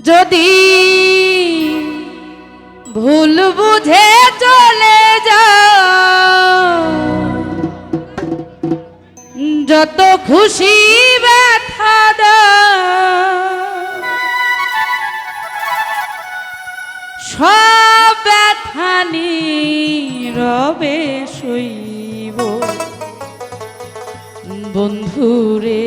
যদি ভুল বুঝে চলে যাও যত খুশি ব্যথা সব ব্যথা রবে শৈব বন্ধুরে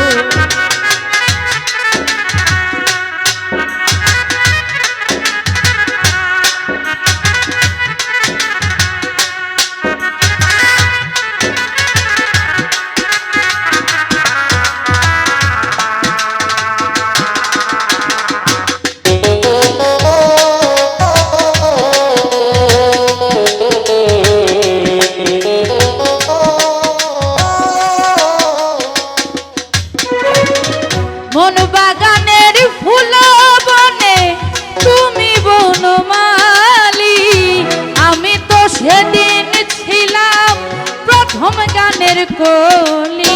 বাগানের ফুল বনে তুমি বনমালি আমি তো সেদিন ছিলাম প্রথম গানের কলি।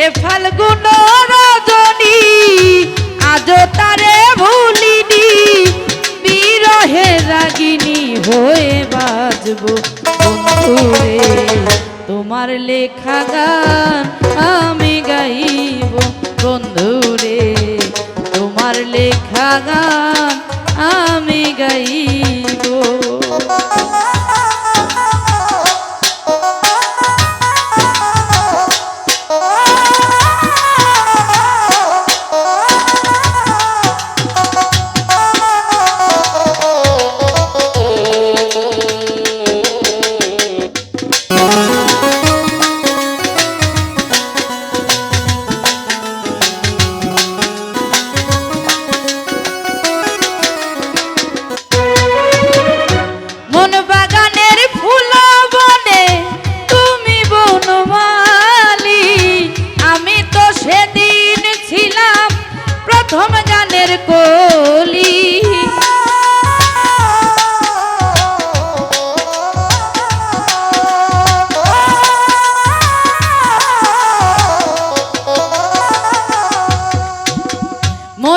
সে ফাল্গুন রজনী আজ তারে ভুলিনি। বিরহে রাগিনী হয়ে বাজব তোমার লেখা গান আমি গাইব বন্ধুরে, তোমার লেখা গান আমি গাইব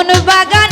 মন বাগানের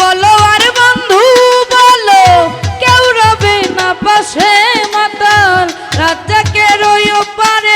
বলো আর বন্ধু বলো কেউ রবে না পাশে মাতাল। রাজ্জাকের ওই পারে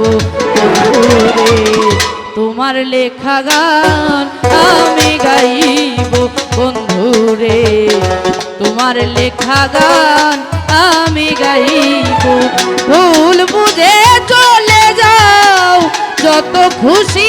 রে। তোমার লেখা গান আমি গাইব বন্ধুরে তোমার লেখা গান আমি গাইব। ভুল বুঝে চলে যাও, যত খুশি